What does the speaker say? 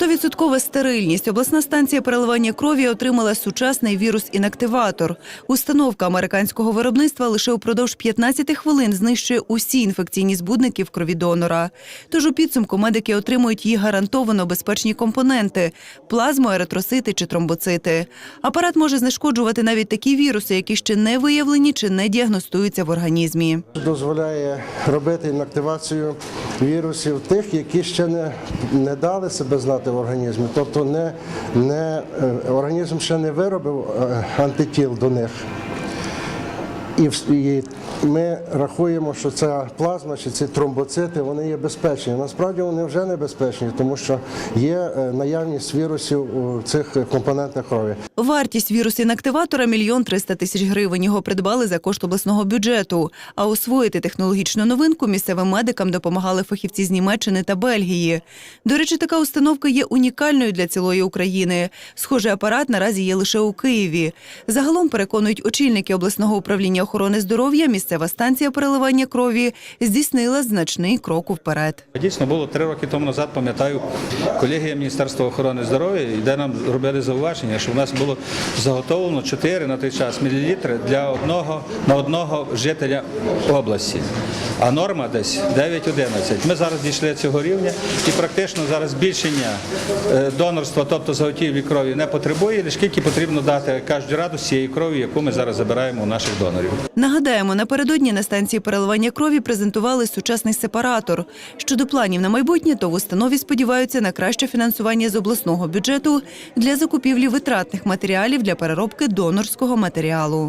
Стовідсоткова стерильність. Обласна станція переливання крові отримала сучасний вірус-інактиватор. Установка американського виробництва лише упродовж 15 хвилин знищує усі інфекційні збудники в крові донора. Тож у підсумку медики отримують її гарантовано безпечні компоненти – плазму, еритросити чи тромбоцити. Апарат може знешкоджувати навіть такі віруси, які ще не виявлені чи не діагностуються в організмі. дозволяє робити інактивацію вірусів тих, які ще не, не дали себе знати в організмі. Тобто не, не, е, організм ще не виробив е, антитіл до них. І, і ми рахуємо, що ця плазма чи ці тромбоцити вони є безпечні. Насправді вони вже небезпечні, тому що є е, наявність вірусів у цих компонентах крові. Вартість вірус-інактиватора – мільйон триста тисяч гривень. Його придбали за кошт обласного бюджету. А освоїти технологічну новинку місцевим медикам допомагали фахівці з Німеччини та Бельгії. До речі, така установка є унікальною для цілої України. Схожий апарат наразі є лише у Києві. Загалом, переконують очільники обласного управління охорони здоров'я, місцева станція переливання крові здійснила значний крок вперед. Дійсно було три роки тому назад, пам'ятаю, колегія Міністерства охорони здоров'я, де нам робили зауваження, що в нас було заготовлено 4 на той час мілілітри для одного на одного жителя області. А норма десь 9-11. Ми зараз дійшли цього рівня і практично зараз збільшення е, донорства, тобто заготівлі крові, не потребує, лише скільки потрібно дати кажуть раду з цієї крові, яку ми зараз забираємо у наших донорів. Нагадаємо, напередодні на станції переливання крові презентували сучасний сепаратор. Щодо планів на майбутнє, то в установі сподіваються на краще фінансування з обласного бюджету для закупівлі витратних матеріалів для переробки донорського матеріалу.